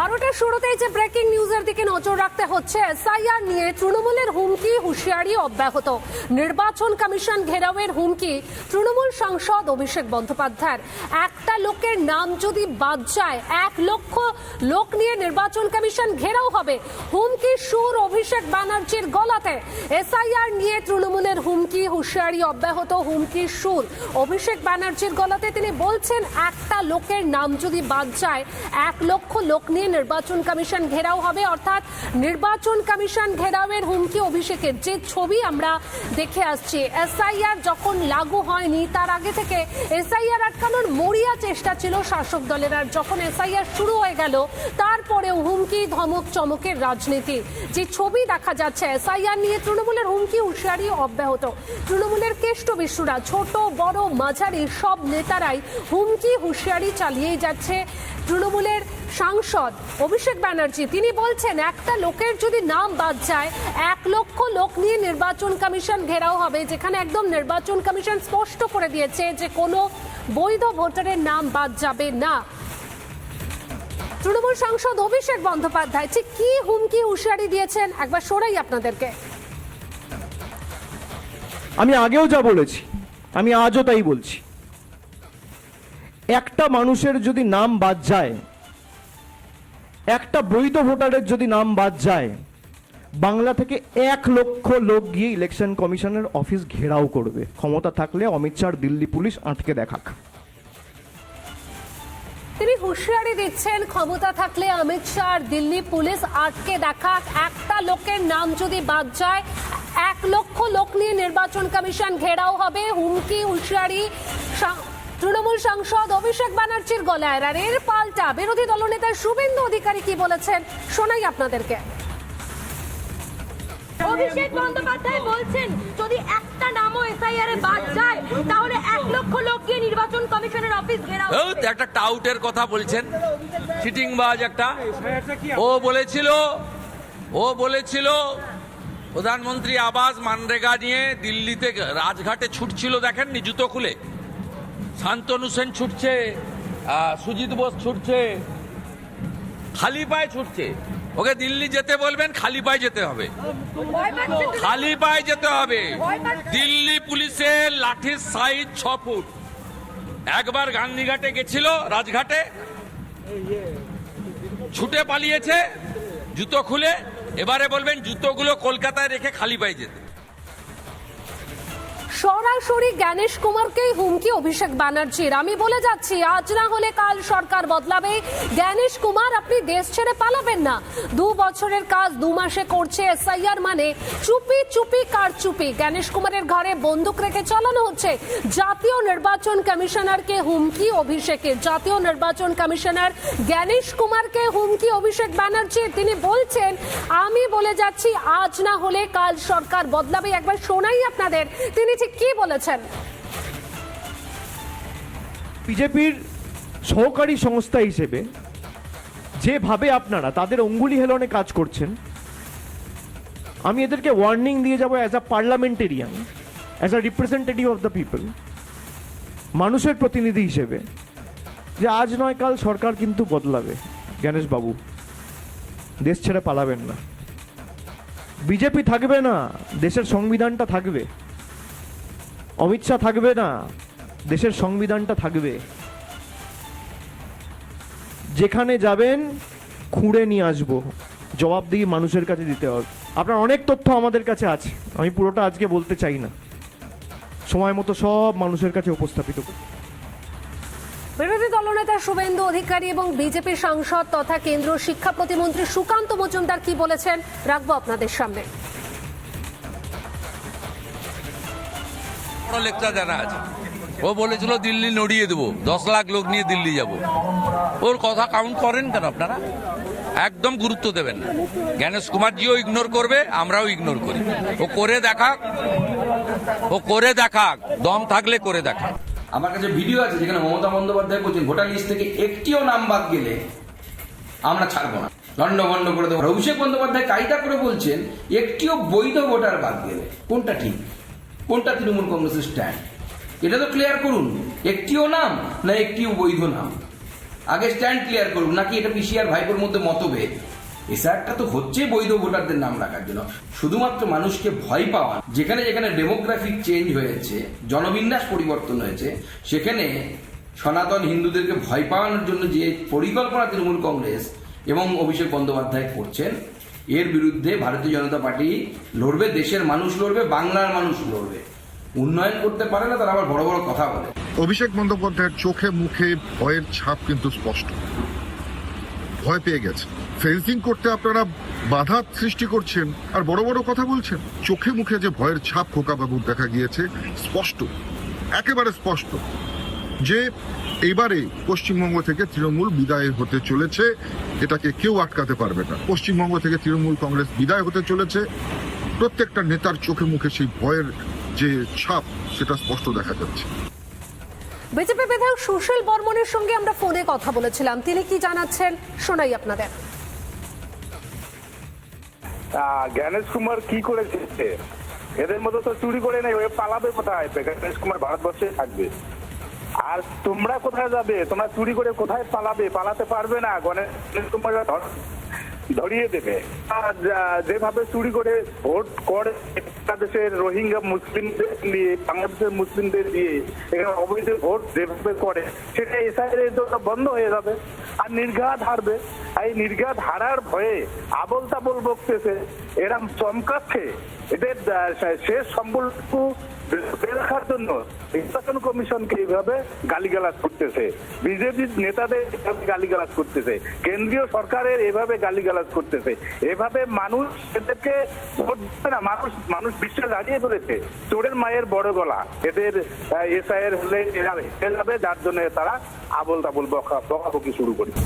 বারোটার শুরুতেই যে ব্রেকিং নিউজের দিকে নজর রাখতে হচ্ছে এসআইআর নিয়ে তৃণমূলের হুমকি, হুঁশিয়ারি অব্যাহত। নির্বাচন কমিশন ঘেরাওয়ের হুমকি, তৃণমূল সাংসদ অভিষেক বন্দ্যোপাধ্যায়ের। একটা লোকের নাম যদি বাদ যায়, এক লক্ষ লোক নিয়ে নির্বাচন কমিশন ঘেরাও হবে। হুমকি সুর অভিষেক ব্যানার্জির গলাতে। এসআইআর নিয়ে তৃণমূলের হুমকি, হুঁশিয়ারি অব্যাহত, হুমকি সুর অভিষেক ব্যানার্জির গলাতে। তিনি বলছেন, একটা লোকের নাম যদি বাদ যায়, এক লক্ষ লোক নিয়ে নির্বাচন কমিশন ঘেরাও হবে, অর্থাৎ নির্বাচন কমিশন ঘেরাওয়ের হুমকি অভিষেকের যে ছবি আমরা দেখে আসছি। এসআইআর যখন লাগু হয়নি, তার আগে থেকে এসআইআর আটকানোর মরিয়া চেষ্টা ছিল শাসক দলের, আর যখন এসআইআর শুরু হয়ে গেল, তারপরেও হুমকি, ধমক, চমকের রাজনীতি। যে ছবি দেখা যাচ্ছে, এসআইআর নিয়ে তৃণমূলের হুমকি হুঁশিয়ারি অব্যাহত। তৃণমূলের কেষ্ট বিশ্বরা ছোট, বড়, মাঝারি, সব নেতারাই হুমকি, হুঁশিয়ারি চালিয়েই যাচ্ছে। তৃণমূলের সাংসদ অভিষেক ব্যানার্জি, তিনি বলছেন, একটা লোকের যদি নাম বাদ যায়, এক লক্ষ লোক নিয়ে নির্বাচন কমিশন ঘেরাও হবে, যেখানে একদম নির্বাচন কমিশন স্পষ্ট করে দিয়েছে যে কোনো বৈধ ভোটারের নাম বাদ যাবে না। তৃণমূল সাংসদ অভিষেক বন্দ্যোপাধ্যায়, ঠিক কি হুমকি হুঁশিয়ারি দিয়েছেন? একবার শোনাই আপনাদেরকে। আমি আগেও যা বলেছি, আমি আজও তাই বলছি। একটা মানুষের যদি নাম বাদ যায় একটা বৈধ ভোটারের যদি নাম বাদ যায়, বাংলা থেকে এক লক্ষ লোক গিয়ে ইলেকশন কমিশনের অফিস ঘেরাও করবে। ক্ষমতা থাকলে অমিত শাহ দিল্লি পুলিশ আটকে দেখাক। তিনি হুঁশিয়ারি দিচ্ছেন, ক্ষমতা থাকলে অমিত শাহ দিল্লি পুলিশ আটকে দেখা একটা লোকের নাম যদি বাদ যায়, এক লক্ষ লোক নিয়ে নির্বাচন কমিশন ঘেরাও হবে। হুমকি, হুঁশিয়ারি তৃণমূল সাংসদ অভিষেক ব্যানার্জির গলায় আর এর পাল্টা বিরোধী দলনেতা শুভেন্দু অধিকারী কি বলেছেন শোনাই আপনাদেরকে। অভিষেক বন্দ্যোপাধ্যায় বলছেন যদি একটা নামও এসআইআর এ বাদ যায় তাহলে এক লক্ষ লোক গিয়ে নির্বাচন কমিশনের অফিস ঘেরাও একটা টাউটের কথা বলছেন চিটিংবাজ একটা। ও বলেছিল ও বলেছিল প্রধানমন্ত্রী আবাস মানরেগা নিয়ে দিল্লিতে রাজঘাটে ছুটছিল দেখেননি জুতো খুলে। শান্তনু সেন ছুটছে সুজিত বোস ছুটছে, খালি পায়ে ছুটছে। ওকে দিল্লি যেতে বলবেন, খালি পায়ে যেতে হবে? খালি পায়ে যেতে হবে। দিল্লি পুলিশের লাঠির সাইজ ছ ফুট। একবার গান্ধীঘাটে গেছিল, রাজঘাটে। ছুটে পালিয়েছে, জুতো খুলে। এবারে বলবেন, জুতোগুলো কলকাতায় রেখে খালি পায়ে যেতে। সরাসরি জ্ঞানেশ কুমারকেই হুমকি, অভিষেক ব্যানার্জির। আমি বলে যাচ্ছি, আজ না হলে কাল সরকার বদলাবে। জ্ঞানেশ কুমার, আপনি দেশ ছেড়ে পালাবেন না। দু বছরের কাজ দু মাসে করছে এসআইআর মানে চুপি চুপি কার চুপি জ্ঞানেশ কুমারের ঘরে বন্দুক রেখে চালানো হচ্ছে। জাতীয় নির্বাচন কমিশনারকে হুমকি, অভিষেকের। জাতীয় নির্বাচন কমিশনার জ্ঞানেশ কুমারকে হুমকি, অভিষেক ব্যানার্জি। তিনি বলছেন, আমি বলে যাচ্ছি, আজ না হলে কাল সরকার বদলাবে। একবার শোনাই আপনাদের। তিনি ঠিক কি বলেছেন? বিজেপির সহকারী সংস্থা হিসেবে যেভাবে আপনারা, তাদের অঙ্গুলি হেলনে কাজ করছেন, আমি এদেরকে ওয়ার্নিং দিয়ে যাব as a parliamentarian as a representative of the people মানুষের প্রতিনিধি হিসেবে, যে আজ নয়, কাল সরকার কিন্তু বদলাবে। বাবু, দেশ ছেড়ে পালাবেন না। বিজেপি থাকবে না, দেশের সংবিধানটা থাকবে। অমিত শাহ থাকবে না, দেশের সংবিধানটা থাকবে। যেখানে যাবেন, খুঁড়ে নিয়ে আসব। জবাব দিয়ে মানুষের কাছে দিতে হবে। আপনার অনেক তথ্য আমাদের কাছে আছে। আমি পুরোটা আজকে বলতে চাই না। সময় মতো সব মানুষের কাছে উপস্থাপিত। বিরোধী দলনেতা শুভেন্দু অধিকারী এবং বিজেপি সাংসদ তথা কেন্দ্রীয় শিক্ষা প্রতিমন্ত্রী সুকান্ত মজুমদার কি বলেছেন, রাখব আপনাদের সামনে। বড় লেকচার জানা আছে। ও বলেছিল দিল্লি নড়িয়ে দেবো, দশ লাখ লোক নিয়ে দিল্লি যাব। ওর কথা কাউন্ট করেন কেন আপনারা? একদম গুরুত্ব দেবেন না। জ্ঞানেশ কুমারজিও ইগনোর করবে, আমরাও ইগনোর করি। ও করে দেখাক, ও করে দেখাক, দম থাকলে করে দেখাক। আমার কাছে ভিডিও আছে যেখানে মমতা বন্দ্যোপাধ্যায় বলছেন, ভোটার লিস্ট থেকে একটিও নাম বাদ গেলে আমরা ছাড়বো না। লন্ডভন্ড করে দেবো। অভিষেক বন্দ্যোপাধ্যায় কায়দা করে বলছেন, একটিও বৈধ ভোটার বাদ গেলে, কোনটা ঠিক? কোনটা তৃণমূল কংগ্রেসের স্ট্যান্ড এটা তো ক্লিয়ার করুন, একটিও নাম না একটিও বৈধ নাম? আগে স্ট্যান্ড ক্লিয়ার করুন, নাকি এটা পিসি আর ভাইপোর মধ্যে মতভেদ? এসআরটা তো হচ্ছে বৈধ ভোটারদের নাম রাখার জন্য। শুধুমাত্র মানুষকে ভয় পাওয়া, যেখানে যেখানে ডেমোগ্রাফিক চেঞ্জ হয়েছে, জনবিন্যাস পরিবর্তন হয়েছে, সেখানে সনাতন হিন্দুদেরকে ভয় পাওয়ানোর জন্য যে পরিকল্পনা তৃণমূল কংগ্রেস এবং অভিষেক বন্দ্যোপাধ্যায় করছেন এর বিরুদ্ধে ভারতীয় জনতা পার্টি লড়বে, দেশের মানুষ লড়বে, বাংলার মানুষ লড়বে। উন্নয়ন করতে পারে না, তারা আবার বড় বড় কথা বলে। অভিষেক বন্দ্যোপাধ্যায়ের চোখে মুখে ভয়ের ছাপ কিন্তু স্পষ্ট। ভয় পেয়ে গেছে। ফেন্সিং করতে আপনারা বাধা সৃষ্টি করছেন আর বড় বড় কথা বলছেন। চোখে মুখে যে ভয়ের ছাপ খোকাবাবুর দেখা গিয়েছে, স্পষ্ট। একেবারে স্পষ্ট। যে এবারে পশ্চিমবঙ্গ থেকে তৃণমূল বিদায় হতে চলেছে। এটাকে কেউ আটকাতে পারবে না। পশ্চিমবঙ্গ থেকে তৃণমূল কংগ্রেস বিদায় হতে চলেছে। প্রত্যেকটা নেতার চোখে মুখে সেই ভয়ের যে ছাপ সেটা স্পষ্ট দেখা যাচ্ছে। বিজেপি বিধায়ক সুশীল বর্মনের সঙ্গে আমরা ফোনে কথা বলেছিলাম। তিনি কি জানাচ্ছেন? শোনাই আপনাদের। আহ, জ্ঞানেশ কুমার কি করেছে? এদের মধ্যে তো চুরি করে নেই ওই পালাবে কোথায়? জ্ঞানেশ কুমার ভারতবর্ষে থাকবে। আর তোমরা কোথায় যাবে? তোমরা চুরি করে কোথায় পালাবে? পালাতে পারবে না। গণেশ তোমরা ধর- ধরিয়ে দেবে। যেভাবে চুরি করে ভোট করে বাংলাদেশের রোহিঙ্গা মুসলিমদের নিয়ে, বাংলাদেশের মুসলিমদের দিয়ে এখানে অবৈধ ভোট যেভাবে করে, সেটা এসআইয়ের জন্য বন্ধ হয়ে যাবে। আর নির্ঘাত হারবে। এই নির্ঘাত হারার ভয়ে আবল তাবল বকতেছে। এরম চমকাচ্ছে। এদের শেষ সম্বলটুকু রাখার জন্য নির্বাচন কমিশনকে এইভাবে গালিগালাজ করতেছে। বিজেপির নেতাদের এভাবে গালিগালাজ করতেছে। কেন্দ্রীয় সরকারের এভাবে গালিগালাজ করতেছে। এভাবে মানুষ এদেরকে ভোট দিচ্ছে না, মানুষ মানুষ বিশ্বাস হারিয়ে ফেলেছে। চোরের মায়ের বড় গলা। এদের এসআইয়ের হলে হেরে যাবে যার জন্য তারা আবল তাবল বকা বকাবকি শুরু করেছে।